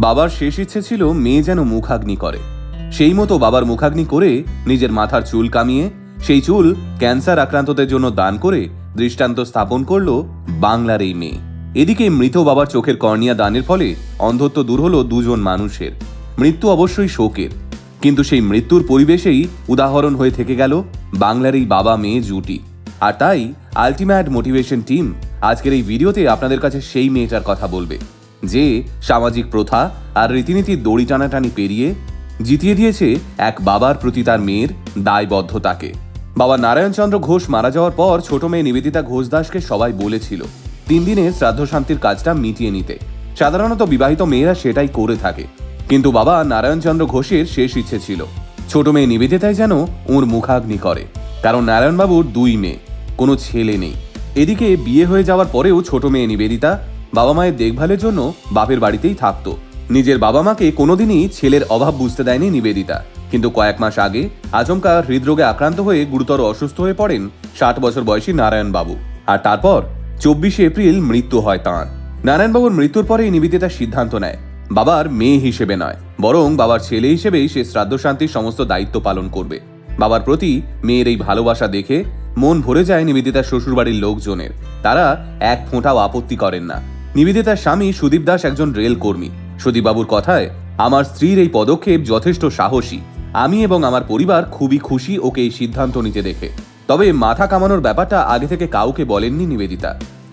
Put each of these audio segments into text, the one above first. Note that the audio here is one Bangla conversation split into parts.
বাবার শেষ ইচ্ছে ছিল মেয়ে যেন মুখাগ্নি করে। সেই মতো বাবার মুখাগ্নি করে নিজের মাথার চুল কামিয়ে, সেই চুল ক্যান্সার আক্রান্তদের জন্য দান করে দৃষ্টান্ত স্থাপন করল বাংলার এই মেয়ে। এদিকে মৃত বাবার চোখের কর্নিয়া দানের ফলে অন্ধত্ব দূর হলো দুজন মানুষের। মৃত্যু অবশ্যই শোকের। কিন্তু সেই মৃত্যুর পরিবেশেই উদাহরণ হয়ে থেকে গেল বাংলার এই বাবা মেয়ে জুটি। আর তাই আলটিমেট মোটিভেশন টিম আজকের এই ভিডিওতে আপনাদের কাছে সেই মেয়েটার কথা বলবে। যে সামাজিক প্রথা আর রীতিনীতির দড়ি টানাটানি পেরিয়ে জিতিয়ে দিয়েছে এক বাবার প্রতি তার মেয়ের দায়বদ্ধতাকে। বাবা নারায়ণচন্দ্র ঘোষ মারা যাওয়ার পর ছোট মেয়ে নিবেদিতা ঘোষ দাসকে সবাই বলেছিল, তিন দিনে শ্রাদ্ধ শান্তির কাজটা মিটিয়ে নিতে। সাধারণত বিবাহিত মেয়েরা সেটাই করে থাকে। কিন্তু বাবা নারায়ণচন্দ্র ঘোষের শেষ ইচ্ছে ছিল, ছোট মেয়ে নিবেদিতাই যেন ওর মুখাগ্নি করে। কারণ নারায়ণবাবুর দুই মেয়ে, কোনো ছেলে নেই। এদিকে বিয়ে হয়ে যাওয়ার পরেও ছোট মেয়ে নিবেদিতা বাবা মায়ের দেখভালের জন্য বাপের বাড়িতেই থাকতো। নিজের বাবা মাকে কোনোদিনই ছেলের অভাব বুঝতে দেয়নি নিবেদিতা। কিন্তু কয়েক মাস আগে আচমকা হৃদরোগে আক্রান্ত হয়ে গুরুতর অসুস্থ হয়ে পড়েন ষাট বছর বয়সী নারায়ণবাবু। আর তারপর চব্বিশে এপ্রিল মৃত্যু হয় তাঁর। নারায়ণবাবুর মৃত্যুর পরেই নিবেদিতা সিদ্ধান্ত নেয়, বাবার মেয়ে হিসেবে নয়, বরং বাবার ছেলে হিসেবেই সে শ্রাদ্ধ শান্তির সমস্ত দায়িত্ব পালন করবে। বাবার প্রতি মেয়ের এই ভালোবাসা দেখে মন ভরে যায় নিবেদিতার শ্বশুরবাড়ির লোকজনের। তারা এক ফোঁটাও আপত্তি করেন না। নিবেদিতার স্বামী সুদীপ দাস একজন রেল কর্মী। সুদীপবাবুর কথায়, আমার স্ত্রীর এই পদক্ষেপ যথেষ্ট সাহসী। আমি এবং আমার পরিবার খুবই খুশি ওকে এই সিদ্ধান্ত নিতে দেখে। তবে মাথা কামানোর ব্যাপারটা আগে থেকে কাউকে বলেননি নিবেদিতা।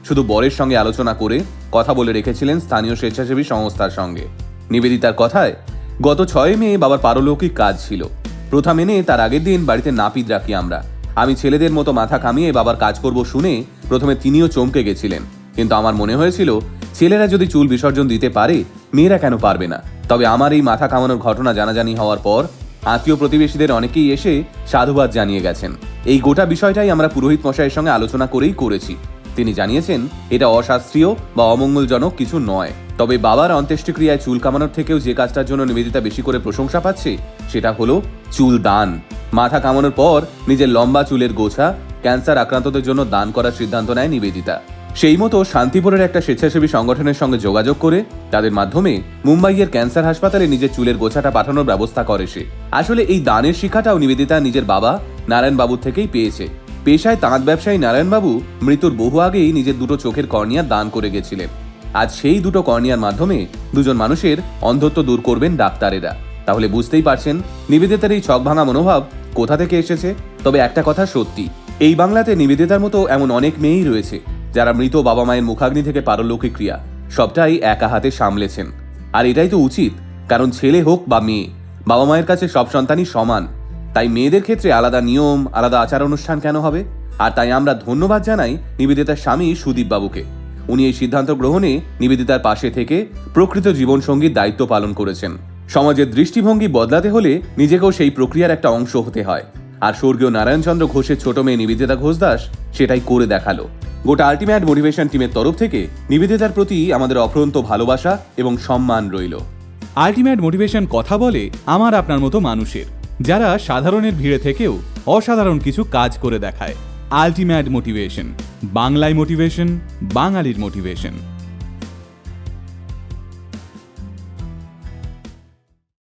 শুধু বরের সঙ্গে আলোচনা করে কথা বলে রেখেছিলেন স্থানীয় স্বেচ্ছাসেবী সংস্থার সঙ্গে। নিবেদিতার কথায়, গত ছয় মে বাবার পারলৌকিক কাজ ছিল। প্রথা মেনে তার আগের দিন বাড়িতে নাপিত রাখি আমরা। আমি ছেলেদের মতো মাথা কামিয়ে বাবার কাজ করব শুনে প্রথমে তিনিও চমকে গেছিলেন। কিন্তু আমার মনে হয়েছিল, ছেলেরা যদি চুল বিসর্জন দিতে পারে, মেয়েরা কেন পারবে না? তবে আমার এই মাথা কামানোর ঘটনা জানাজানি হওয়ার পর, আত্মীয় প্রতিবেশীদের অনেকেই এসে সাধুবাদ জানিয়ে গেছেন। এই গোটা বিষয়টাই আমরা পুরোহিত মশাইয়ের সঙ্গে আলোচনা করেই করেছি। তিনি জানিয়েছেন, এটা অশাস্ত্রীয় বা অমঙ্গলজনক কিছু নয়। তবে বাবার অন্ত্যেষ্টিক্রিয়ায় চুল কামানোর থেকেও যে কাজটার জন্য নিবেদিতা বেশি করে প্রশংসা পাচ্ছে, সেটা হলো চুল দান। মাথা কামানোর পর নিজের লম্বা চুলের গোছা, ক্যান্সার আক্রান্তদের জন্য দান করার সিদ্ধান্ত নেয় নিবেদিতা। সেই মতো শান্তিপুরের একটা স্বেচ্ছাসেবী সংগঠনের সঙ্গে যোগাযোগ করে তাদের মাধ্যমে মুম্বাইয়ের ক্যান্সার হাসপাতালে নিজের চুলের গোছাটা পাঠানোর ব্যবস্থা করে সে। আসলে এই দানের শিক্ষাটাও নিবেদিতা নিজের বাবা নারায়ণবাবুর থেকেই পেয়েছে। পেশায় তাঁত ব্যবসায়ী নারায়ণবাবু মৃত্যুর বহু আগেই নিজের দুটো চোখের কর্নিয়া দান করে গেছিলেন। আজ সেই দুটো কর্নিয়ার মাধ্যমে দুজন মানুষের অন্ধত্ব দূর করবেন ডাক্তারেরা। তাহলে বুঝতেই পারছেন, নিবেদিতার এই ছক ভাঙা মনোভাব কোথা থেকে এসেছে? তবে একটা কথা সত্যি, এই বাংলাতে নিবেদিতার মতো এমন অনেক মেয়েই রয়েছে। যারা মৃত বাবা মায়ের মুখাগ্নি থেকে পারলৌকিক ক্রিয়া, সবটাই একা হাতে সামলেছেন। আর এটাই তো উচিত, কারণ ছেলে হোক বা মেয়ে, বাবা মায়ের কাছে সব সন্তানই সমান। তাই মেয়েদের ক্ষেত্রে আলাদা নিয়ম, আলাদা আচার অনুষ্ঠান কেন হবে? আর তাই আমরা ধন্যবাদ জানাই নিবেদিতার স্বামী সুদীপ বাবুকে। উনি এই সিদ্ধান্ত গ্রহণে নিবেদিতার পাশে থেকে প্রকৃত জীবনসঙ্গীর দায়িত্ব পালন করেছেন। সমাজের দৃষ্টিভঙ্গি বদলাতে হলে নিজেকেও সেই প্রক্রিয়ার একটা অংশ হতে হয়। আর স্বর্গীয় নারায়ণচন্দ্র ঘোষের ছোট মেয়ে নিবেদিতা ঘোষ দাস সেটাই করে দেখাল। গোটা আলটিমেট মোটিভেশন টিমের তরফ থেকে নিবেদিতার প্রতি আমাদের অফ্রন্ত ভালোবাসা এবং সম্মান রইল। আলটিমেট মোটিভেশন কথা বলে আমার আপনার মতো মানুষের, যারা সাধারণের ভিড়ে থেকেও অসাধারণ কিছু কাজ করে দেখায়। আলটিমেট মোটিভেশন বাংলায় মোটিভেশন বাঙালির মোটিভেশন